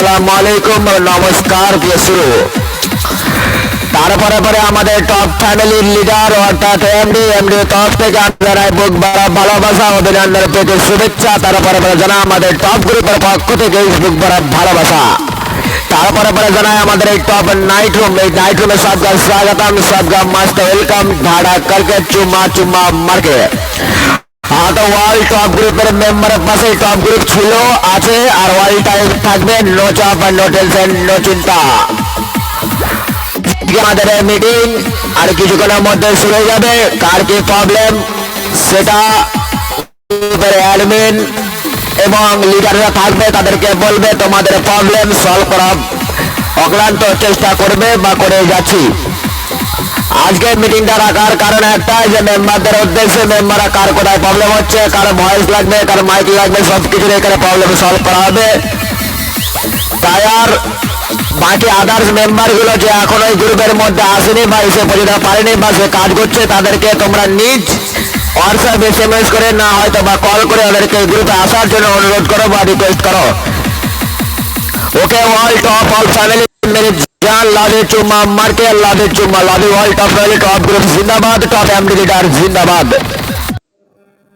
আসসালামু আলাইকুম নমস্কার দিয়ে শুরু তারপরে পরে আমাদের টপ ফ্যামিলির লিডার অর্থাৎ এমডি এমডি টপ থেকে আপনারা বুক বাড়া ভালোবাসা অভিনন্দন পেতে শুভেচ্ছা তারপরে পরে জানা আমাদের টপ গ্রুপের পক্ষ থেকে বুক বাড়া ভালোবাসা তারপরে পরে জানাই আমাদের এই টপ নাইট রুম এই নাইট রুমে সবকা স্বাগতম সবকা মাস্ট ওয়েলকাম ধাড়া করকে চুম্মা চুম্মা মারকে তো ওয়ার্ল্ড টপ গ্রুপের আছে, আর টাইম থাকবে নো আর নো চিন্তা। মিটিং আর কিছুক্ষণের মধ্যে শুরু হয়ে যাবে। কার কি প্রবলেম সেটা অ্যাডমিন এবং লিডাররা থাকবে, তাদেরকে বলবে, তোমাদের প্রবলেম সলভ করা অক্লান্ত চেষ্টা করবে বা করে যাচ্ছি। আজকে মিটিংটা রাখার কারণ একটাই যে মেম্বারদের উদ্দেশ্যে মেম্বাররা কার কোথায় প্রবলেম হচ্ছে, কার ভয়েস লাগবে, কার মাইক লাগবে সব এখানে প্রবলেম সলভ করা হবে। তাই আর বাকি আদার্স মেম্বারগুলো যে এখন ওই গ্রুপের মধ্যে আসেনি বা এসে পর্যন্ত পারেনি বা সে কাজ করছে, তাদেরকে তোমরা নিজ হোয়াটসঅ্যাপ এস এম এস করে না হয়তো বা কল করে ওদেরকে গ্রুপে আসার জন্য অনুরোধ করো বা রিকোয়েস্ট করো। Okay all top all family জান লাভে চুম্মা মারকে লাভে চুম্মা লাভে all top family top group জিন্দাবাদ টপ এমডি লিডার জিন্দাবাদ